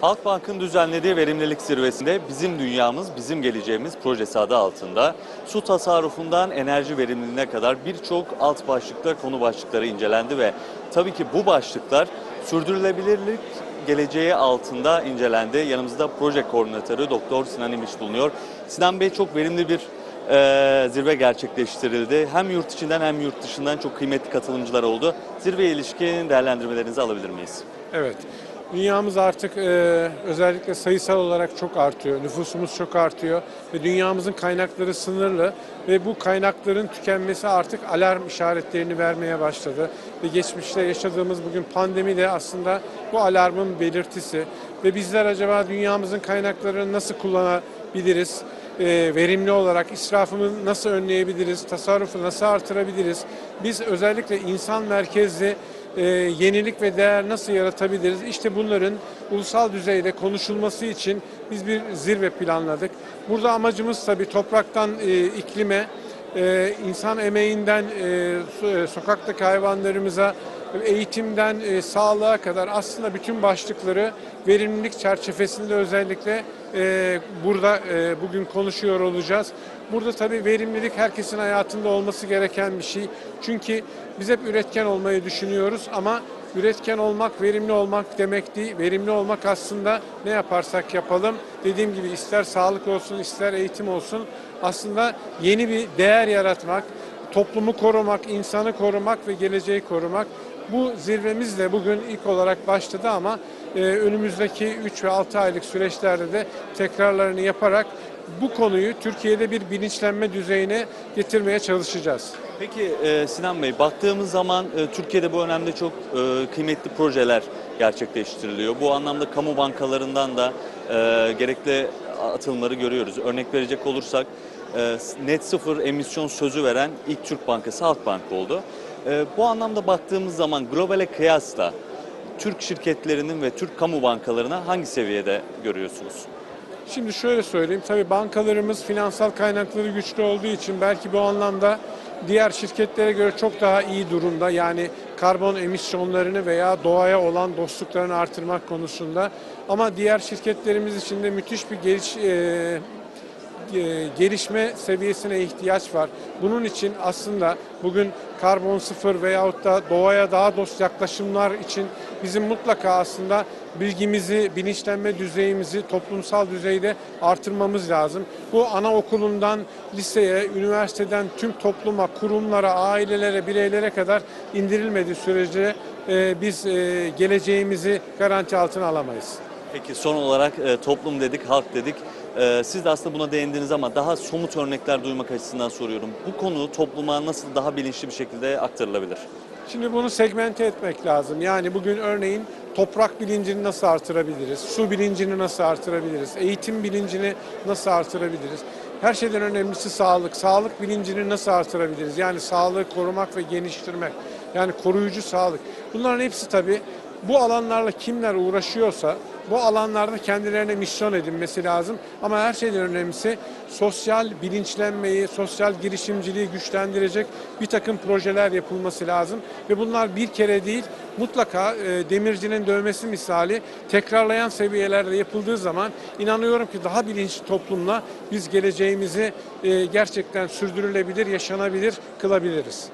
Halkbank'ın düzenlediği verimlilik zirvesinde Bizim Dünyamız Bizim Geleceğimiz projesi adı altında su tasarrufundan enerji verimliliğine kadar birçok alt başlıkta konu başlıkları incelendi ve tabii ki bu başlıklar sürdürülebilirlik geleceği altında incelendi. Yanımızda proje koordinatörü Doktor Sinan İmiş bulunuyor. Sinan Bey çok verimli bir e, zirve gerçekleştirildi. Hem yurt içinden hem yurt dışından çok kıymetli katılımcılar oldu. Zirveye ilişkin değerlendirmelerinizi alabilir miyiz? Evet. Dünyamız artık e, özellikle sayısal olarak çok artıyor. Nüfusumuz çok artıyor ve dünyamızın kaynakları sınırlı ve bu kaynakların tükenmesi artık alarm işaretlerini vermeye başladı. Ve geçmişte yaşadığımız bugün pandemi de aslında bu alarmın belirtisi ve bizler acaba dünyamızın kaynaklarını nasıl kullanabiliriz? e, verimli olarak israfını nasıl önleyebiliriz, tasarrufu nasıl artırabiliriz? Biz özellikle insan merkezli e, yenilik ve değer nasıl yaratabiliriz? İşte bunların ulusal düzeyde konuşulması için biz bir zirve planladık. Burada amacımız tabii topraktan e, iklime, e, insan emeğinden e, e, sokaktaki hayvanlarımıza, eğitimden e, sağlığa kadar aslında bütün başlıkları verimlilik çerçevesinde özellikle e, burada e, bugün konuşuyor olacağız. Burada tabii verimlilik herkesin hayatında olması gereken bir şey. Çünkü biz hep üretken olmayı düşünüyoruz ama üretken olmak, verimli olmak demek değil. Verimli olmak aslında ne yaparsak yapalım. Dediğim gibi ister sağlık olsun, ister eğitim olsun. Aslında yeni bir değer yaratmak, toplumu korumak, insanı korumak ve geleceği korumak. Bu zirvemiz de bugün ilk olarak başladı ama e, önümüzdeki 3 ve 6 aylık süreçlerde de tekrarlarını yaparak bu konuyu Türkiye'de bir bilinçlenme düzeyine getirmeye çalışacağız. Peki e, Sinan Bey, baktığımız zaman e, Türkiye'de bu önemde çok e, kıymetli projeler gerçekleştiriliyor. Bu anlamda kamu bankalarından da e, gerekli atılımları görüyoruz. Örnek verecek olursak e, net sıfır emisyon sözü veren ilk Türk bankası Halkbank oldu. E, bu anlamda baktığımız zaman globale kıyasla Türk şirketlerinin ve Türk kamu bankalarına hangi seviyede görüyorsunuz? Şimdi şöyle söyleyeyim, tabii bankalarımız finansal kaynakları güçlü olduğu için belki bu anlamda diğer şirketlere göre çok daha iyi durumda. Yani karbon emisyonlarını veya doğaya olan dostluklarını artırmak konusunda. Ama diğer şirketlerimiz için de müthiş bir geliş, e, gelişme seviyesine ihtiyaç var. Bunun için aslında bugün karbon sıfır veyahut da doğaya daha dost yaklaşımlar için bizim mutlaka aslında bilgimizi, bilinçlenme düzeyimizi toplumsal düzeyde artırmamız lazım. Bu anaokulundan liseye, üniversiteden tüm topluma, kurumlara, ailelere, bireylere kadar indirilmediği sürece e, biz e, geleceğimizi garanti altına alamayız. Peki son olarak e, toplum dedik, halk dedik. E, siz de aslında buna değindiniz ama daha somut örnekler duymak açısından soruyorum. Bu konu topluma nasıl daha bilinçli bir şekilde aktarılabilir? Şimdi bunu segmente etmek lazım. Yani bugün örneğin toprak bilincini nasıl artırabiliriz? Su bilincini nasıl artırabiliriz? Eğitim bilincini nasıl artırabiliriz? Her şeyden önemlisi sağlık. Sağlık bilincini nasıl artırabiliriz? Yani sağlığı korumak ve geliştirmek. Yani koruyucu sağlık. Bunların hepsi tabii bu alanlarla kimler uğraşıyorsa bu alanlarda kendilerine misyon edinmesi lazım. Ama her şeyden önemlisi sosyal bilinçlenmeyi, sosyal girişimciliği güçlendirecek bir takım projeler yapılması lazım. Ve bunlar bir kere değil mutlaka e, demircinin dövmesi misali tekrarlayan seviyelerde yapıldığı zaman inanıyorum ki daha bilinçli toplumla biz geleceğimizi e, gerçekten sürdürülebilir, yaşanabilir kılabiliriz.